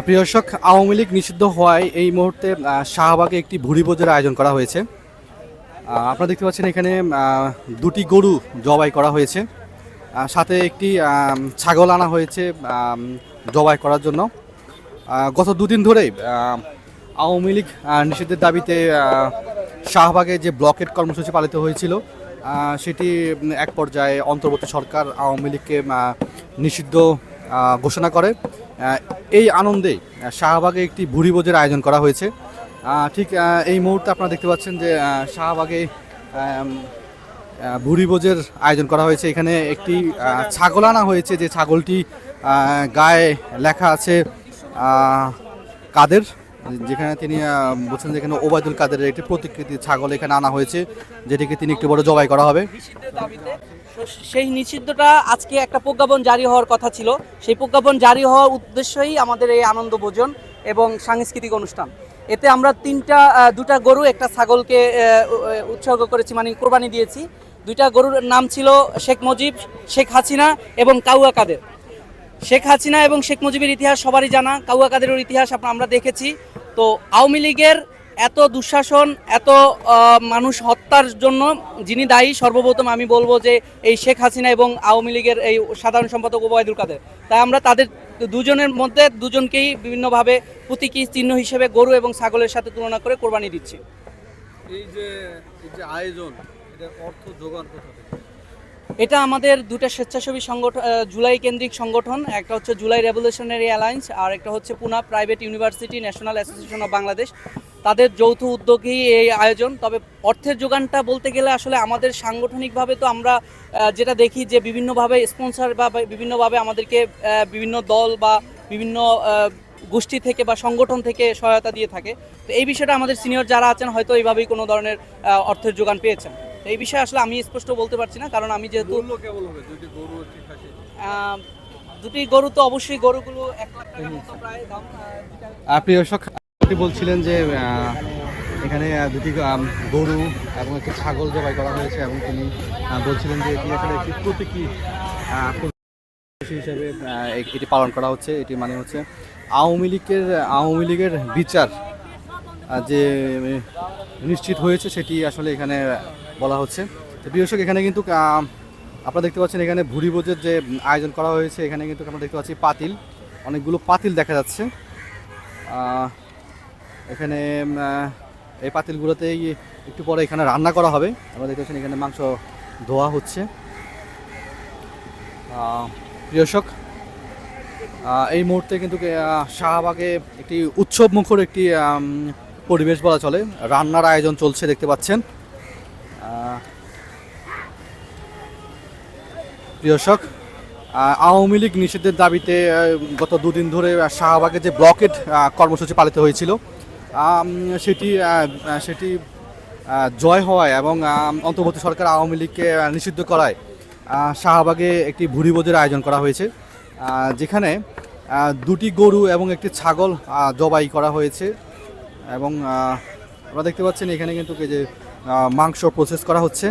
প্রিয় দর্শক, আওয়ামী লীগ নিষিদ্ধ হওয়ায় এই মুহূর্তে শাহবাগে একটি ভুড়ি আয়োজন করা হয়েছে। আপনারা দেখতে পাচ্ছেন এখানে দুটি গরু জবাই করা হয়েছে। সাথে একটি ছাগল আনা হয়েছে জবাই করার জন্য। গত দুদিন ধরেই আওয়ামী লীগ নিষিদ্ধের দাবিতে শাহবাগে যে ব্লকেট কর্মসূচি পালিত হয়েছিল সেটি এক পর্যায়ে অন্তর্বর্তী সরকার আওয়ামী লীগকে নিষিদ্ধ ঘোষণা করে। এই আনন্দে শাহবাগে একটি ভুড়িভোজের আয়োজন করা হয়েছে। ঠিক এই মুহূর্তে আপনারা দেখতে পাচ্ছেন যে শাহবাগে আম, আহ, ভুড়ি ভোজের আয়োজন করা হয়েছে। এখানে একটি ছাগল আনা হয়েছে। যে ছাগলটি গায়ে লেখা আছে কাদের যেখানে তিনি বলছেন যেখানে ওবায়দুল কাদের একটি প্রতিকৃতি ছাগল এখানে আনা হয়েছে যেটিকে তিনি একটু বড় জবাই করা হবে। সেই নিষিদ্ধটা আজকে একটা প্রজ্ঞাপন জারি হওয়ার কথা ছিল। সেই প্রজ্ঞাপন জারি হওয়ার উদ্দেশ্যই আমাদের এই আনন্দ ভোজন এবং সাংস্কৃতিক অনুষ্ঠান। এতে আমরা তিনটা দুটা গরু, একটা ছাগলকে উৎসর্গ করেছি মানে কোরবানি দিয়েছি। দুইটা গরুর নাম ছিল শেখ মুজিব, শেখ হাসিনা এবং কাউয়া কাদের। শেখ হাসিনা এবং শেখ মুজিবের ইতিহাস সবারই জানা, কাউয়া কাদেরের ইতিহাস আমরা দেখেছি। তো আওয়ামী লীগের এত দুঃশাসন এত মানুষ হত্যার জন্য যিনি দায়ী সর্বপ্রথম আমি বলব যে এই শেখ হাসিনা এবং আওয়ামী লীগের এই সাধারণ সম্পাদক ওবায়দুল কাদের। তাই আমরা তাদের দুজনের মধ্যে দুজনকেই বিভিন্নভাবে প্রতীকী চিহ্ন হিসেবে গরু এবং ছাগলের সাথে তুলনা করে কোরবানি দিচ্ছি। এই যে এই যে আয়োজন এটা অর্থ যোগান কোথা থেকে? এটা আমাদের দুটো স্বেচ্ছাসেবী সংগঠন জুলাই কেন্দ্রিক সংগঠন একটা হচ্ছে জুলাই রেভলিউশনারি অ্যালায়েন্স আর একটা হচ্ছে পুনা private university national association of Bangladesh. তাদের যৌথ উদ্যোগেই এই আয়োজন। তবে অর্থের যোগানটা বলতে গেলে আসলে আমাদের সাংগঠনিকভাবে তো আমরা যেটা দেখি যে বিভিন্নভাবে স্পন্সর বা বিভিন্নভাবে আমাদেরকে বিভিন্ন দল বা বিভিন্ন গোষ্ঠী থেকে বা সংগঠন থেকে সহায়তা দিয়ে থাকে। তো এই বিষয়টা আমাদের সিনিয়র যারা আছেন হয়তো এইভাবেই কোনো ধরনের অর্থের যোগান পেয়েছেন। তো এই বিষয়ে আসলে আমি স্পষ্ট বলতে পারছি না কারণ আমি যেহেতু মূল্য কেবল হবে দুটি গরু তো অবশ্যই গরুগুলো এক লাখ টাকার মতো প্রায় দাম আপনি বলছিলেন যে এখানে দুটি গরু এবং একটি ছাগল জবাই করা হয়েছে এবং তিনি বলছিলেন যে এটি আসলে একটি প্রতীকী হিসেবে এটি পালন করা হচ্ছে। এটি মানে হচ্ছে আওয়ামী লীগের আওয়ামী লীগের বিচার যে নিশ্চিত হয়েছে সেটি আসলে এখানে বলা হচ্ছে। তো দর্শক, এখানে কিন্তু আপনারা দেখতে পাচ্ছেন এখানে ভুড়ি ভোজের যে আয়োজন করা হয়েছে, এখানে কিন্তু আমরা দেখতে পাচ্ছি পাতিল। অনেকগুলো পাতিল দেখা যাচ্ছে। এখানে এই পাতিলগুলোতেই একটু পরে এখানে রান্না করা হবে। আমরা দেখতে পাচ্ছেন এখানে মাংস ধোয়া হচ্ছে। আহ, প্রিয় দর্শক এই মুহূর্তে কিন্তু শাহবাগে একটি উৎসব মুখর একটি পরিবেশ বলা চলে। রান্নার আয়োজন চলছে দেখতে পাচ্ছেন। আহ, প্রিয় দর্শক আওয়ামী লীগ নিষিদ্ধের দাবিতে গত দুদিন ধরে শাহবাগে যে ব্লকেট কর্মসূচি পালিত হয়েছিল সেটি সেটি জয় হওয়ায় এবং অন্তর্বর্তী সরকার আওয়ামী লীগকে নিষিদ্ধ করায় শাহবাগে একটি ভুড়িভোজের আয়োজন করা হয়েছে যেখানে দুটি গরু এবং একটি ছাগল জবাই করা হয়েছে এবং আমরা দেখতে পাচ্ছেন এখানে কিন্তু যে মাংস প্রসেস করা হচ্ছে।